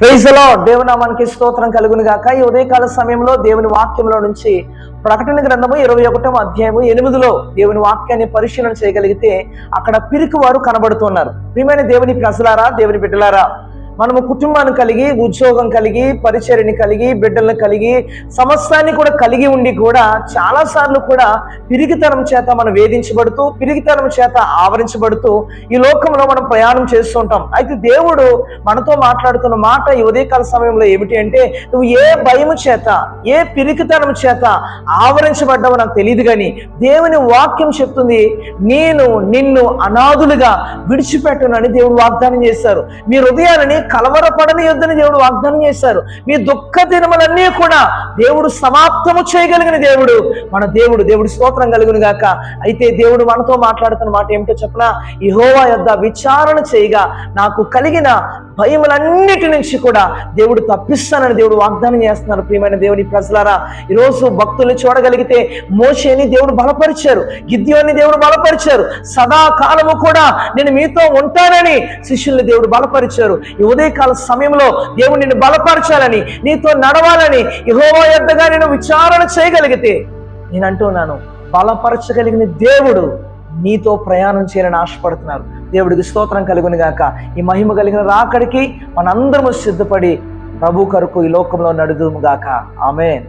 ప్రైజ్లో దేవునామానికి స్తోత్రం కలుగును గాక. ఈ ఉదయకాల సమయంలో దేవుని వాక్యంలో నుంచి ప్రకటన గ్రంథము ఇరవై ఒకటో అధ్యాయము ఎనిమిదిలో దేవుని వాక్యాన్ని పరిశీలన చేయగలిగితే అక్కడ పిరికి వారు కనబడుతున్నారు. ప్రియమైన దేవుని ప్రజలారా దేవుని బిడ్డలారా మనము కుటుంబాన్ని కలిగి ఉద్యోగం కలిగి పరిచర్ని కలిగి బిడ్డలను కలిగి సమస్తాన్ని కూడా కలిగి ఉండి కూడా చాలా సార్లు కూడా పిరిగితనం చేత మనం వేధించబడుతూ పిరిగితనం చేత ఆవరించబడుతూ ఈ లోకంలో మనం ప్రయాణం చేస్తుంటాం అయితే దేవుడు మనతో మాట్లాడుతున్న మాట ఈ ఉదయకాల సమయంలో ఏమిటి అంటే నువ్వు ఏ భయము చేత ఏ పిరికితనం చేత ఆవరించబడ్డావో నాకు తెలియదు కానీ దేవుని వాక్యం చెప్తుంది నేను నిన్ను అనాథులుగా విడిచిపెట్టునని దేవుడు వాగ్దానం చేశారు. మీ హృదయాలని కలవరపడని యుద్ధని దేవుడు వాగ్దానం చేశారు. మీ దుఃఖ దినములన్నీ కూడా దేవుడు సమాప్తము చేయగలిగిన దేవుడు. మన దేవుడు దేవుడి స్తోత్రం కలుగును గాక. అయితే దేవుడు మనతో మాట్లాడుతున్న మాట ఏమిటో చెప్పిన? యెహోవా యొద్ద విచారణ చేయగా నాకు కలిగిన భయములన్నిటి నుంచి కూడా దేవుడు తప్పిస్తానని దేవుడు వాగ్దానం చేస్తున్నారు. ప్రియమైన దేవుని ప్రజలారా ఈరోజు భక్తుల్ని చూడగలిగితే మోషేని దేవుడు బలపరిచారు గిద్యోని దేవుడు బలపరిచారు. సదాకాలము కూడా నేను మీతో ఉంటానని శిష్యుల్ని దేవుడు బలపరిచారు. ఈ ఉదయకాల సమయంలో దేవుడు నిన్ను బలపరచాలని నీతో నడవాలని ఇహోవో ఎద్దగా నేను విచారణ చేయగలిగితే నేను అంటున్నాను బలపరచగలిగిన దేవుడు నీతో ప్రయాణం చేయాలని ఆశపడుతున్నారు. దేవుడికి స్తోత్రం కలుగును గాక. ఈ మహిమ కలిగిన రాకడికి మనందరము సిద్ధపడి ప్రభు కొరకు ఈ లోకంలో నడుదుము గాక. ఆమెన్.